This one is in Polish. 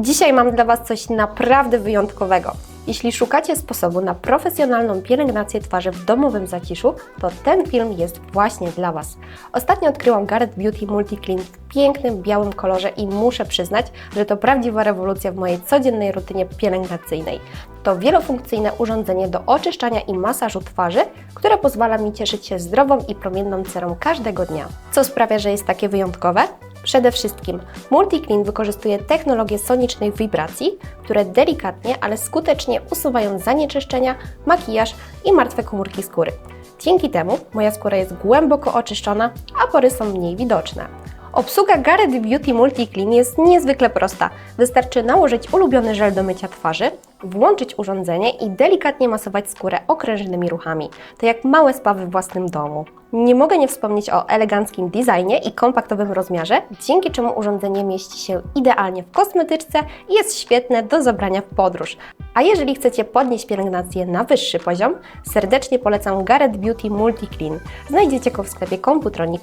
Dzisiaj mam dla Was coś naprawdę wyjątkowego. Jeśli szukacie sposobu na profesjonalną pielęgnację twarzy w domowym zaciszu, to ten film jest właśnie dla Was. Ostatnio odkryłam Gareth Beauty Multi Clean w pięknym białym kolorze i muszę przyznać, że to prawdziwa rewolucja w mojej codziennej rutynie pielęgnacyjnej. To wielofunkcyjne urządzenie do oczyszczania i masażu twarzy, które pozwala mi cieszyć się zdrową i promienną cerą każdego dnia. Co sprawia, że jest takie wyjątkowe? Przede wszystkim MultiClean wykorzystuje technologię sonicznej wibracji, które delikatnie, ale skutecznie usuwają zanieczyszczenia, makijaż i martwe komórki skóry. Dzięki temu moja skóra jest głęboko oczyszczona, a pory są mniej widoczne. Obsługa Gareth Beauty MultiClean jest niezwykle prosta. Wystarczy nałożyć ulubiony żel do mycia twarzy, włączyć urządzenie i delikatnie masować skórę okrężnymi ruchami. To jak małe spa we własnym domu. Nie mogę nie wspomnieć o eleganckim designie i kompaktowym rozmiarze, dzięki czemu urządzenie mieści się idealnie w kosmetyczce i jest świetne do zabrania w podróż. A jeżeli chcecie podnieść pielęgnację na wyższy poziom, serdecznie polecam Gareth Beauty Multi Clean. Znajdziecie go w sklepie Computronic